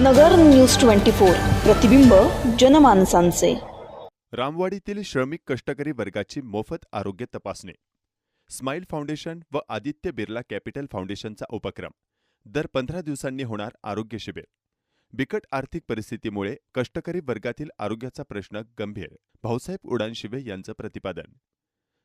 नगर news twenty four प्रतिबिंब जनमानसांचे. रामवाडीतील श्रमिक कष्टकरी वर्गाची मोफत आरोग्य तपासणी. स्माईल फाउंडेशन व आदित्य बिर्ला कॅपिटल फाउंडेशनचा उपक्रम. दर पंधरा दिवसांनी होणार आरोग्य शिबिर. बिकट आर्थिक परिस्थितीमुळे कष्टकरी वर्गातील आरोग्याचा प्रश्न गंभीर. भाऊसाहेब उडानशिवे यांचं प्रतिपादन.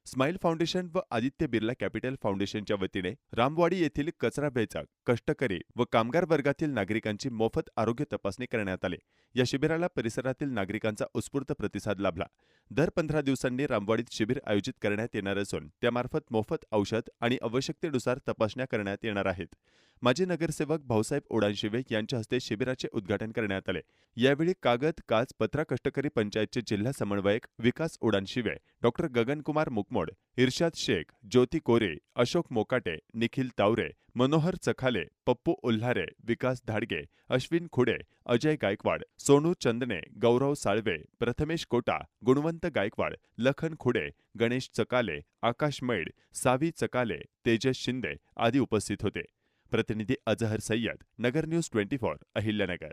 स्माईल फाउंडेशन व आदित्य बिर्ला कॅपिटल फाउंडेशनच्या वतीने रामवाडी येथील कचरा बेचाक कष्टकरी व कामगार वर्गातील नागरिकांची मोफत आरोग्य तपासणी करण्यात आली. या शिबिराला परिसरातील नागरिकांचा उत्स्फूर्त प्रतिसाद लाभला. दर पंधरा दिवसांनी रामवाडीत शिबिर आयोजित करण्यात येणार असून त्यामार्फत मोफत औषध आणि आवश्यकतेनुसार तपासण्या करण्यात येणार आहेत. माजी नगरसेवक भाऊसाहेब ओडानशिवे यांच्या हस्ते शिबिराचे उद्घाटन करण्यात आले. यावेळी कागद काच पत्रा कष्टकरी पंचायतचे जिल्हा समन्वयक विकास ओडानशिवे डॉक्टर गगनकुमार मुकमोड इर्शाद शेख ज्योती कोरे अशोक मोकाटे निखिल तावरे मनोहर चखाले पप्पू उल्हारे विकास धाडगे अश्विन खुडे अजय गायकवाड सोनू चंदने गौरव साळवे प्रथमेश कोटा गुणवंत गायकवाड लखन खुडे गणेश चकाले आकाश मैड सावी चकाले तेजस शिंदे आदी उपस्थित होते. प्रतिनिधी Azhar Sayyad Nagar news twenty four Ahilyanagar.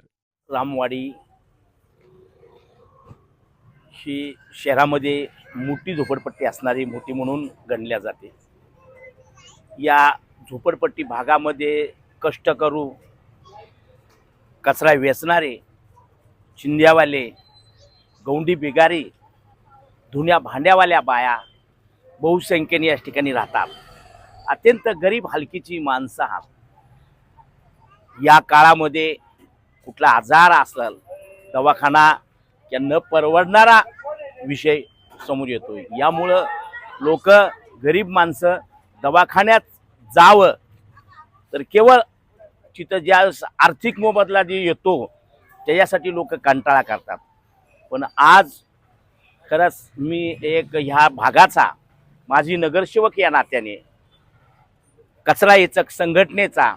Ramwadi ही शहरामध्ये मोठी झोपडपट्टी असणारी मोठी म्हणून गणल्या जाते. या झोपडपट्टी भागामध्ये कष्ट करू कचरा वेचणारे चिंध्यावाले गौंडी बिगारी धुण्या भांड्यावाल्या बाया बहुसंख्येने या ठिकाणी राहतात. अत्यंत गरीब हलकीची माणसं आहात. या काळामध्ये कुठला आजार असल दवाखाना या न परवडणारा विषय समोर येतो यामुळं लोक गरीब माणसं दवाखान्यात जावं तर केवळ तिथं ज्या आर्थिक मोबदला जे येतो त्याच्यासाठी लोक कंटाळा करतात. पण आज खरंच मी एक ह्या भागाचा माझी नगरसेवक या नात्याने कचरा येचक संघटनेचा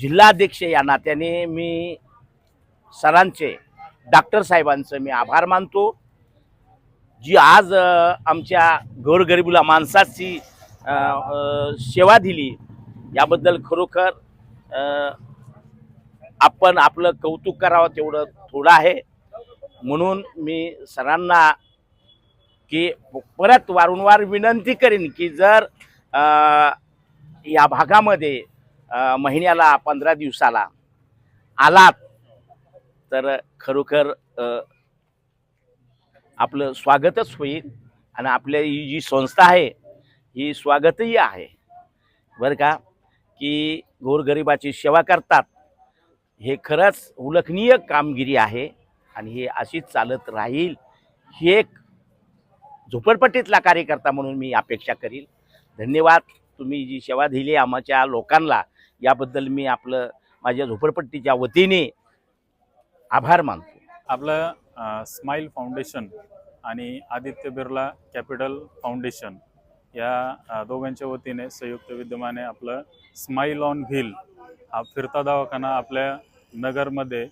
जिल्हाध्यक्ष या नात्याने मी सरांचे डॉक्टर साहेबांचं मी आभार मानतो. जी आज आमच्या गोरगरीबला माणसाची सेवा दिली याबद्दल खरोखर आपण आपलं कौतुक करावं तेवढं थोडं आहे. म्हणून मी सरांना की परत वारंवार विनंती करीन की जर या भागामध्ये महिन्याला पंधरा दिवसाला आलात तर खरोखर आपलं स्वागतच होईल आणि आपल्या ही जी संस्था आहे ही स्वागतही आहे. बरं का? की गोरगरिबाची सेवा करतात. हे खरंच उल्लेखनीय कामगिरी आहे आणि हे अशीच चालत राहील ही एक झोपडपट्टीतला कार्यकर्ता म्हणून मी अपेक्षा करील. धन्यवाद. तुम्ही जी सेवा दिली आमच्या लोकांना याबद्दल मी आपलं माझ्या झोपडपट्टीच्या वतीने आभार मानतो. आपलं स्माईल फाउंडेशन आणि आदित्य बिर्ला कॅपिटल फाउंडेशन या दोघांच्या वतीने संयुक्त विद्यमाने आपलं स्माईल ऑन व्हील हा फिरता दवाखाना आपल्या नगरमध्ये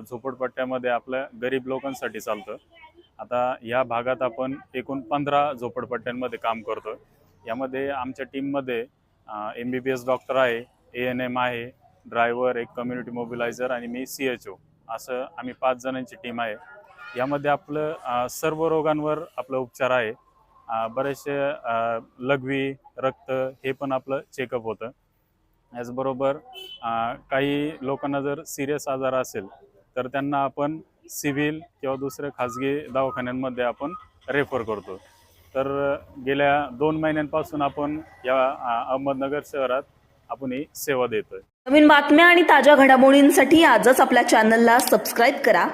झोपडपट्ट्यामध्ये आपल्या गरीब लोकांसाठी चालतं. आता या भागात आपण एकूण पंधरा झोपडपट्ट्यांमध्ये काम करतो यामध्ये आमच्या टीममध्ये M B B S doctor आहे ए एन एम आहे ड्रायव्हर एक कम्युनिटी मोबिलायझर आणि मी सी एच ओ असं आम्ही पाच जणांची टीम आहे. यामध्ये आपलं सर्व रोगांवर आपलं उपचार आहे. बरेचसे लघवी रक्त हे पण आपलं चेकअप होतं. याचबरोबर काही लोकांना जर सिरियस आजार असेल तर त्यांना आपण सिव्हिल किंवा दुसऱ्या खाजगी दवाखान्यांमध्ये आपण रेफर करतो. तर गेल्या दोन महिन्यांपासून आपण या अहमदनगर शहरात आपण ही सेवा देतोय. नवीन बातम्या आणि ताज्या घडामोडींसाठी आजच आपल्या चॅनलला सबस्क्राईब करा.